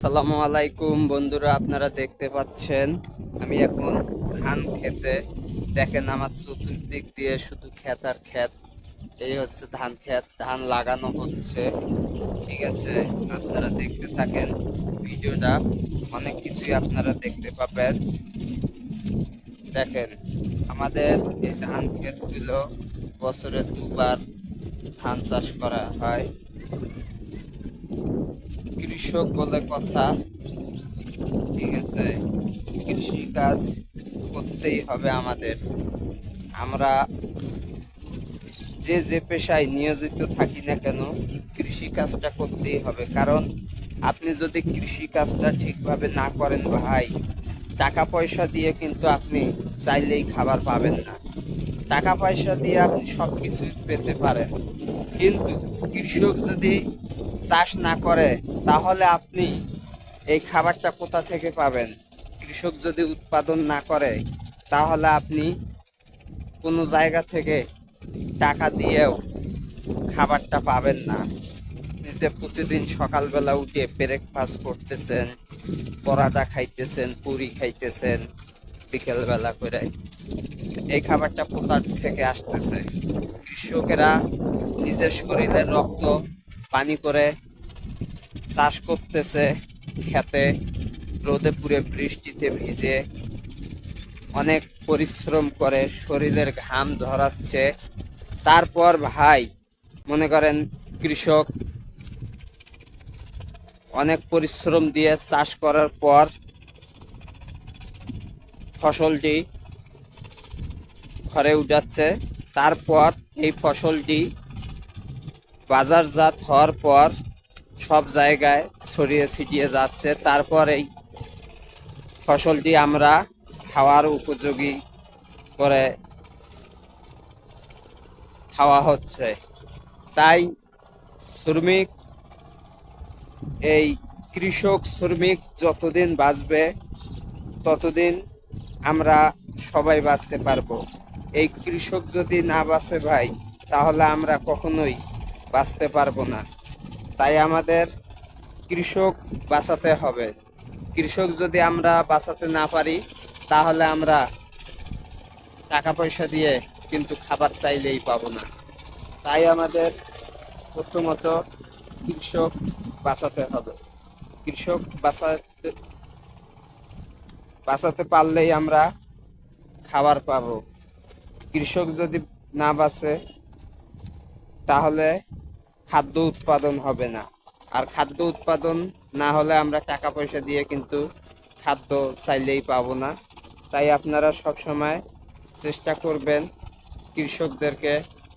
সালামু আলাইকুম, বন্ধুরা, আপনারা দেখতে পাচ্ছেন, আমি এখন ধান খেতে, দেখেন আমার চতুর্দিক দিয়ে শুধু ক্ষেত আর ক্ষেত, এই হচ্ছে ধান ক্ষেত, ধান লাগানো হচ্ছে, ঠিক আছে, আপনারা দেখতে থাকেন, ভিডিওটা, অনেক কিছুই আপনারা দেখতে পাবেন, দেখেন, আমাদের এই ধান ক্ষেতগুলো বছরে দুবার ধান চাষ করা হয় কৃষক বলে কথা। ঠিক আছে? কৃষি কাজ করতেই হবে আমাদের। আমরা যে যে পেশায় নিয়োজিত থাকি না কেন কৃষি কাজটা করতেই হবে। কারণ আপনি যদি কৃষি কাজটা ঠিকভাবে না করেন ভাই টাকা পয়সা দিয়ে কিন্তু আপনি চাইলেই খাবার পাবেন না। টাকা পয়সা দিয়ে আপনি সব কিছু পেতে পারেন। কিন্তু কৃষক যদি চাষ না করে, তাহলে আপনি এই খাবারটা কোথা থেকে পাবেন? কৃষক যদি উৎপাদন না করে, তাহলে আপনি কোনো জায়গা থেকে টাকা দিয়েও খাবারটা পাবেন না। যে প্রতিদিন সকালবেলা উঠে ব্রেকফাস্ট করতেছেন, পরাটা খাইতেছেন, পুরি খাইতেছেন, বিকেলবেলা করে এই খাবারটা কোথার থেকে আসতেছে? কৃষকেরা নিজের শরীরের রক্ত পানি করে চাষ করতেছে খেতে। রোদে পুড়ে বৃষ্টিতে ভিজে অনেক পরিশ্রম করে শরীরের ঘাম ঝরাচ্ছে। তারপর ভাই, মনে করেন কৃষক অনেক পরিশ্রম দিয়ে চাষ করার পর ফসলটি ঘরে উঠাচ্ছে। তারপর এই ফসলটি বাজারজাত হওয়ার পর সব জায়গায় ছড়িয়ে ছিটিয়ে যাচ্ছে। তারপর এই ফসলটি আমরা খাওয়ার উপযোগী করে খাওয়া হচ্ছে। তাই শ্রমিক, এই কৃষক শ্রমিক যতদিন বাঁচবে, ততদিন আমরা সবাই বাঁচতে পারব। এই কৃষক যদি না বাঁচে ভাই, তাহলে আমরা কখনোই বাঁচতে পারব না। তাই আমাদের কৃষক বাঁচাতে হবে। কৃষক যদি আমরা বাঁচাতে না পারি, তাহলে আমরা টাকা পয়সা দিয়ে কিন্তু খাবার চাইলেই পাবো না। তাই আমাদের প্রথমত কৃষক বাঁচাতে হবে। কৃষক বাঁচাতে বাঁচাতে পারলেই আমরা খাবার পাবো। কৃষক যদি না বাঁচে, তাহলে খাদ্য উৎপাদন হবে না। আর খাদ্য উৎপাদন না হলে আমরা টাকা পয়সা দিয়ে কিন্তু খাদ্য চাইলেই পাব না। তাই আপনারা সব সময় চেষ্টা করবেন কৃষকদেরকে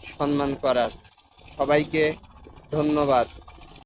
সম্মান করার। সবাইকে ধন্যবাদ।